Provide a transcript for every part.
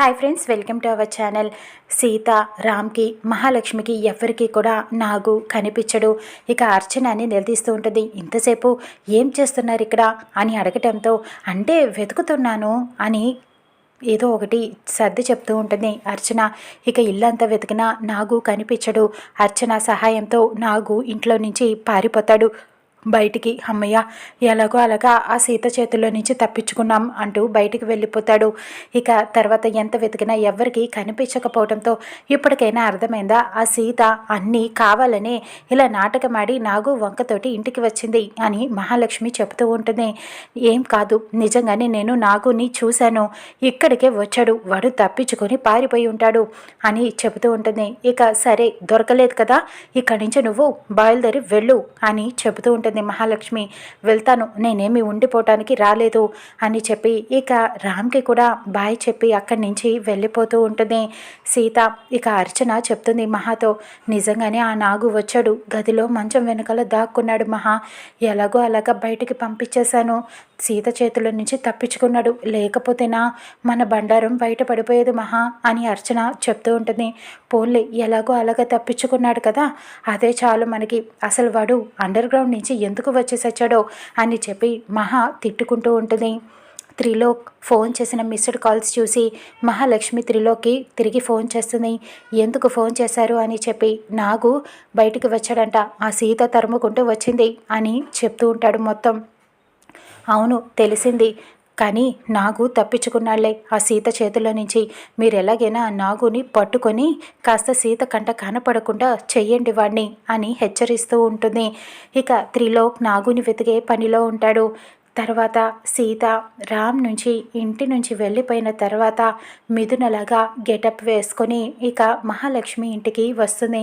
Hi friends welcome to our channel Sita రామ్కి మహాలక్ష్మికి ఎవరికి కూడా నాగు కనిపించడు. ఇక అర్చనని నిలదీస్తూ ఉంటుంది. ఇంతసేపు ఏం చేస్తున్నారు ఇక్కడ అని అడగటంతో అంటే వెతుకుతున్నాను అని ఏదో ఒకటి సర్ది చెప్తూ ఉంటుంది అర్చన. ఇక ఇల్లంతా వెతికినా నాగు కనిపించడు. అర్చన సహాయంతో నాగు ఇంట్లో నుంచి పారిపోతాడు. బయటికి అమ్మయ్య ఎలాగో అలాగా ఆ సీత చేతుల్లో నుంచి తప్పించుకున్నాం అంటూ బయటికి వెళ్ళిపోతాడు. ఇక తర్వాత ఎంత వెతికినా ఎవరికీ కనిపించకపోవడంతో ఇప్పటికైనా అర్థమైందా ఆ సీత అన్నీ కావాలనే ఇలా నాటకమాడి నాగు వంకతోటి ఇంటికి వచ్చింది అని మహాలక్ష్మి చెబుతూ ఉంటుంది. ఏం కాదు నిజంగానే నేను నాగుని చూశాను. ఇక్కడికే వచ్చాడు. వాడు తప్పించుకొని పారిపోయి ఉంటాడు అని చెబుతూ ఉంటుంది. ఇక సరే దొరకలేదు కదా. ఇక్కడి నుంచి నువ్వు బయలుదేరి వెళ్ళు అని చెబుతూ ఉంటుంది. ఉంటుంది. మహాలక్ష్మి వెళ్తాను. నేనేమి ఉండిపోవటానికి రాలేదు అని చెప్పి ఇక రామ్కి కూడా బాయ్ చెప్పి అక్కడి నుంచి వెళ్ళిపోతూ ఉంటుంది. సీత ఇక అర్చన చెప్తుంది మహాతో నిజంగానే ఆ నాగు వచ్చాడు. గదిలో మంచం వెనకాల దాక్కున్నాడు మహా. ఎలాగో అలాగా బయటికి పంపించేశాను. సీత చేతుల నుంచి తప్పించుకున్నాడు. లేకపోతేనా మన బండారం బయట పడిపోయేది మహా అని అర్చన చెప్తూ ఉంటుంది. పోన్లే ఎలాగో అలాగా తప్పించుకున్నాడు కదా. అదే చాలు మనకి. అసలు వాడు అండర్ గ్రౌండ్ నుంచి ఎందుకు వచ్చేసొచ్చాడో అని చెప్పి మహా తిట్టుకుంటూ ఉంటుంది. త్రిలోక్ ఫోన్ చేసిన మిస్డ్ కాల్స్ చూసి మహాలక్ష్మి త్రిలోక్కి తిరిగి ఫోన్ చేస్తుంది. ఎందుకు ఫోన్ చేశారు అని చెప్పి నాగు బయటికి వచ్చాడంట. ఆ సీత తరుముకుంటూ వచ్చింది అని చెప్తూ ఉంటాడు మొత్తం. అవును తెలిసింది. కానీ నాగు తప్పించుకున్నాళ్ళే. ఆ సీత చేతుల్లో నుంచి మీరు ఎలాగైనా ఆ నాగుని పట్టుకొని కాస్త సీత కంట కనపడకుండా చెయ్యండి వాడిని అని హెచ్చరిస్తూ ఉంటుంది. ఇక త్రిలోక్ నాగుని వెతికే పనిలో ఉంటాడు. తర్వాత సీత రామ్ నుంచి ఇంటి నుంచి వెళ్ళిపోయిన తర్వాత మిథునలాగా గెటప్ వేసుకొని ఇక మహాలక్ష్మి ఇంటికి వస్తుంది.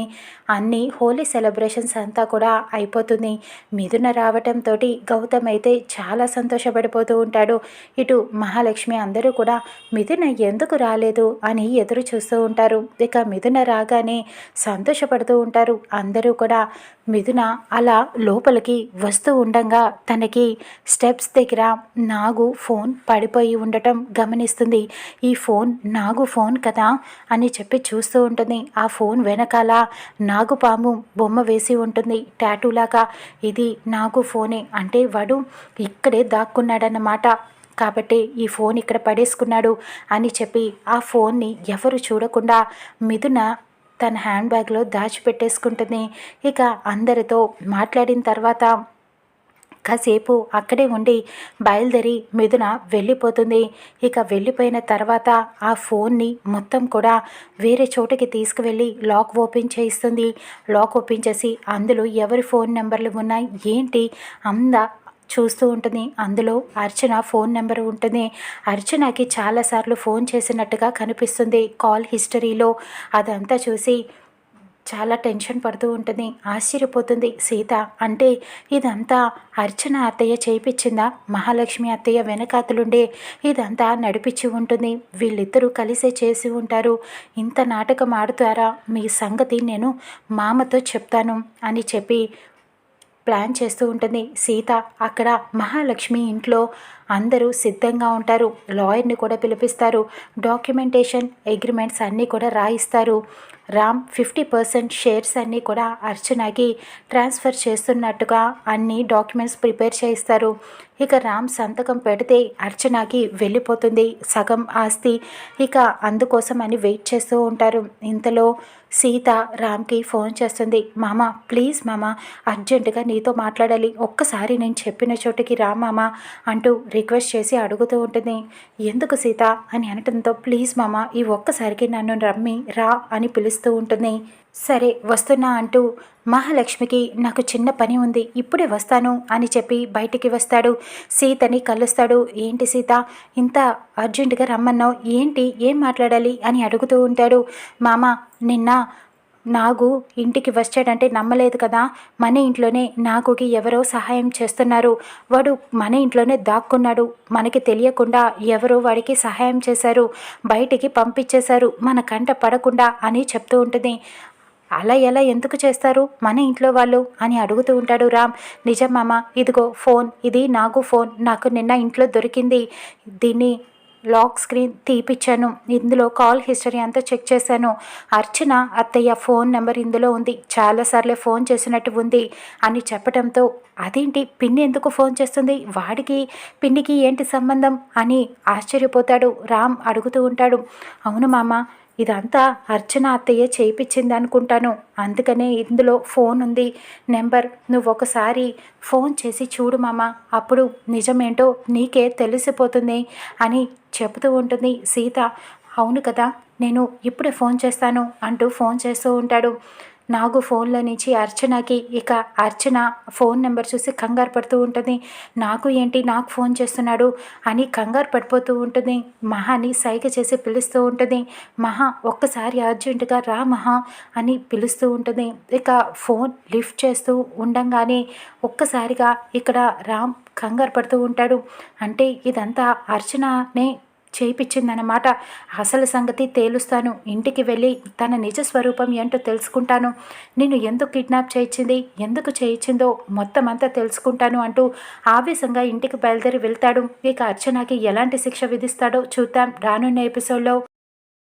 అన్ని హోలీ సెలబ్రేషన్స్ అంతా కూడా అయిపోతుంది. మిథున రావటంతో గౌతమ్ అయితే చాలా సంతోషపడిపోతూ ఉంటాడు. ఇటు మహాలక్ష్మి అందరూ కూడా మిథున ఎందుకు రాలేదు? అని ఎదురు చూస్తూ ఉంటారు. ఇక మిథున రాగానే సంతోషపడుతూ ఉంటారు. అందరూ కూడా మిథున అలా లోపలికి వస్తూ ఉండగా తనకి స్టెప్ స్టెప్స్ దగ్గర నాగు ఫోన్ పడిపోయి ఉండటం గమనిస్తుంది. ఈ ఫోన్ నాగు ఫోన్ కదా అని చెప్పి చూస్తూ ఉంటుంది. ఆ ఫోన్ వెనకాల నాగుపాము బొమ్మ వేసి ఉంటుంది. టాటూలాగా ఇది నాగు ఫోనే అంటే వాడు ఇక్కడే దాక్కున్నాడన్నమాట. కాబట్టి ఈ ఫోన్ ఇక్కడ పడేసుకున్నాడు అని చెప్పి ఆ ఫోన్ని ఎవరు చూడకుండా మిథున తన హ్యాండ్ బ్యాగ్లో దాచిపెట్టేసుకుంటుంది. ఇక అందరితో మాట్లాడిన తర్వాత కాసేపు అక్కడే ఉండి బయలుదేరి మిథున వెళ్ళిపోతుంది. ఇక వెళ్ళిపోయిన తర్వాత ఆ ఫోన్ని మొత్తం కూడా వేరే చోటకి తీసుకువెళ్ళి లాక్ ఓపెన్ చేయిస్తుంది. లాక్ ఓపెన్ చేసి అందులో ఎవరి ఫోన్ నెంబర్లు ఉన్నాయి ఏంటి అంద చూస్తూ ఉంటుంది. అందులో అర్చన ఫోన్ నెంబర్ ఉంటుంది. అర్చనకి చాలాసార్లు ఫోన్ చేసినట్టుగా కనిపిస్తుంది కాల్ హిస్టరీలో. అదంతా చూసి చాలా టెన్షన్ పడుతూ ఉంటుంది. ఆశ్చర్యపోతుంది సీత. అంటే ఇదంతా అర్చన అత్తయ్య చేయించిందా మహాలక్ష్మి అత్తయ్య వెనకాతలుండే ఇదంతా నడిపించి ఉంటుంది. వీళ్ళిద్దరూ కలిసే చేసి ఉంటారు. ఇంత నాటకం ఆడుతారా? మీ సంగతి నేను మామతో చెప్తాను అని చెప్పి ప్లాన్ చేస్తూ ఉంటుంది సీత. అక్కడ మహాలక్ష్మి ఇంట్లో అందరూ సిద్ధంగా ఉంటారు. లాయర్ని కూడా పిలిపిస్తారు. డాక్యుమెంటేషన్ అగ్రిమెంట్స్ అన్నీ కూడా రాయిస్తారు. రామ్ ఫిఫ్టీ పర్సెంట్ షేర్స్ అన్నీ కూడా అర్చనకి ట్రాన్స్ఫర్ చేస్తున్నట్టుగా అన్ని డాక్యుమెంట్స్ ప్రిపేర్ చేయిస్తారు. ఇక రామ్ సంతకం పెడితే అర్చనకి వెళ్ళిపోతుంది సగం ఆస్తి. ఇక అందుకోసం అని వెయిట్ చేస్తూ ఉంటారు. ఇంతలో సీత రామ్కి ఫోన్ చేస్తుంది. మామ ప్లీజ్ మామ అర్జెంటుగా నీతో మాట్లాడాలి. ఒక్కసారి నేను చెప్పిన చోటుకి రా మామ అంటూ రిక్వెస్ట్ చేసి అడుగుతూ ఉంటుంది. ఎందుకు సీత? అని అనటంతో ప్లీజ్ మామ ఈ ఒక్కసారికి నన్ను రమ్మి రా అని పిలుస్తూ ఉంటుంది. సరే వస్తున్నా అంటూ మహాలక్ష్మికి నాకు చిన్న పని ఉంది ఇప్పుడే వస్తాను అని చెప్పి బయటికి వస్తాడు. సీతని కలుస్తాడు. ఏంటి సీత ఇంత అర్జెంటుగా రమ్మన్నావు ఏంటి ఏం మాట్లాడాలి? అని అడుగుతూ ఉంటాడు. మామ నిన్న నాగు ఇంటికి వచ్చాడంటే నమ్మలేదు కదా? మన ఇంట్లోనే నాగుకి ఎవరో సహాయం చేస్తున్నారు. వాడు మన ఇంట్లోనే దాక్కున్నాడు. మనకి తెలియకుండా ఎవరో వాడికి సహాయం చేశారు. బయటికి పంపించేశారు. మన కంట పడకుండా అని చెప్తూ ఉంటుంది. అలా ఎలా ఎందుకు చేస్తారు? మన ఇంట్లో వాళ్ళు అని అడుగుతూ ఉంటాడు రామ్. నిజం మామ ఇదిగో ఫోన్. ఇది నాకు ఫోన్. నాకు నిన్న ఇంట్లో దొరికింది. దీన్ని లాక్ స్క్రీన్ తీపిచ్చాను. ఇందులో కాల్ హిస్టరీ అంతా చెక్ చేశాను. అర్చన అత్తయ్య ఫోన్ నెంబర్ ఇందులో ఉంది. చాలాసార్లు ఫోన్ చేసినట్టు ఉంది అని చెప్పడంతో అదేంటి? పిన్ని ఎందుకు ఫోన్ చేస్తుంది? వాడికి పిన్నికి ఏంటి సంబంధం? అని ఆశ్చర్యపోతాడు. రామ్ అడుగుతూ ఉంటాడు. అవును మామ ఇదంతా అర్చన అత్తయ్య చేయించింది అనుకుంటాను అందుకనే ఇందులో ఫోన్ ఉంది. నెంబర్ నువ్వు ఒకసారి ఫోన్ చేసి చూడు మామ. అప్పుడు నిజమేంటో నీకే తెలిసిపోతుంది అని చెబుతూ ఉంటుంది సీత. అవును కదా నేను ఇప్పుడే ఫోన్ చేస్తాను అంటూ ఫోన్ చేస్తూ ఉంటాడు. నాగు ఫోన్లో నుంచి అర్చనకి ఇక అర్చన ఫోన్ నెంబర్ చూసి కంగారు పడుతూ ఉంటుంది. నాకు ఏంటి? నాకు ఫోన్ చేస్తున్నాడు అని కంగారు పడిపోతూ ఉంటుంది. మహాని సైగ చేసి పిలుస్తూ ఉంటుంది. మహా ఒక్కసారి అర్జెంటుగా రా మహా అని పిలుస్తూ ఉంటుంది. ఇక ఫోన్ లిఫ్ట్ చేస్తూ ఉండంగానే ఒక్కసారిగా ఇక్కడ రామ్ కంగారు పడుతూ ఉంటాడు. అంటే ఇదంతా అర్చననే చేయించిందనమాట అసలు సంగతి తేలుస్తాను. ఇంటికి వెళ్ళి తన నిజ స్వరూపం ఏంటో తెలుసుకుంటాను. నేను ఎందుకు కిడ్నాప్ చేయించింది? ఎందుకు చేయించిందో మొత్తం అంతా తెలుసుకుంటాను అంటూ ఆవేశంగా ఇంటికి బయలుదేరి వెళ్తాడు. ఇక అర్చనకి ఎలాంటి శిక్ష విధిస్తాడో చూద్దాం. రానున్న ఎపిసోడ్లో